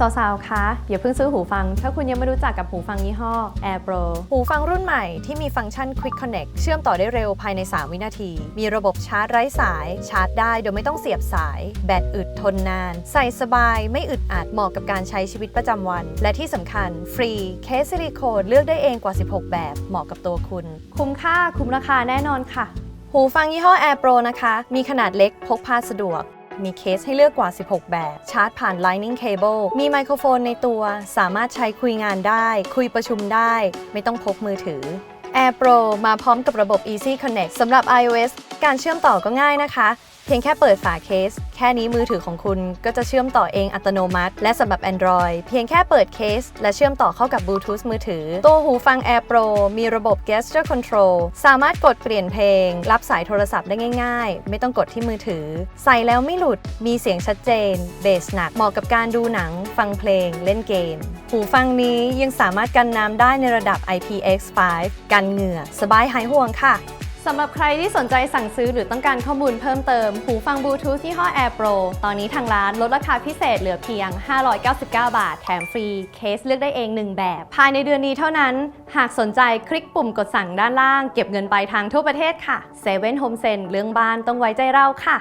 สาวๆ คะอย่าเพิ่งซื้อหูฟัง ถ้าคุณยังไม่รู้จักกับหูฟังยี่ห้อ Air Pro หูฟังรุ่นใหม่ที่มีฟังก์ชัน Quick Connect เชื่อมต่อได้เร็วภายใน 3 วินาที มีระบบชาร์จไร้สาย ชาร์จได้โดยไม่ต้องเสียบสาย แบตอึดทนนาน ใส่สบายไม่อึดอัดเหมาะกับการใช้ชีวิตประจำวัน และที่สำคัญ ฟรีเคสซิลิโคนเลือกได้เองกว่า 16 แบบ เหมาะกับตัวคุณ คุ้มค่าคุ้มราคาแน่นอนค่ะ หูฟังยี่ห้อ Air Pro นะคะ มีขนาดเล็กพกพาสะดวก มีเคสให้เลือกกว่า 16 แบบ ชาร์จผ่าน Lightning Cable มีไมโครโฟนในตัว สามารถใช้คุยงานได้ คุยประชุมได้ ไม่ต้องพกมือถือ Air Pro มาพร้อมกับระบบ Easy Connect สำหรับ iOS การเชื่อมต่อก็ง่ายนะคะ เพียงแค่เปิดฝาเคส แค่นี้มือถือของคุณก็จะเชื่อมต่อเองอัตโนมัติ และสำหรับ Android เพียงแค่เปิดเคส และเชื่อมต่อเข้ากับบลูทูธมือถือ ตัวหูฟัง Air Pro มีระบบ Gesture Control สามารถกดเปลี่ยนเพลง รับสายโทรศัพท์ได้ง่าย ๆ ไม่ต้องกดที่มือถือ ใส่แล้วไม่หลุด มีเสียงชัดเจน เบสหนัก เหมาะกับการดูหนัง ฟังเพลง เล่นเกม หูฟังนี้ยังสามารถกันน้ำได้ในระดับ IPX5 กันเหงื่อ สบายหายห่วงค่ะ สำหรับใครที่สนใจสั่งซื้อหรือต้องการข้อมูลเพิ่มเติม หูฟังบลูทูธยี่ห้อ Air Pro ตอนนี้ทางร้านลดราคาพิเศษเหลือเพียง 599 บาท แถมฟรี เคสเลือกได้เอง 1 แบบ ภายในเดือนนี้เท่านั้น หากสนใจคลิกปุ่มกดสั่งด้านล่าง เก็บเงินปลายทางทั่วประเทศค่ะเซเว่นโฮมเซ็นเรื่องบ้านต้องไว้ใจเราค่ะ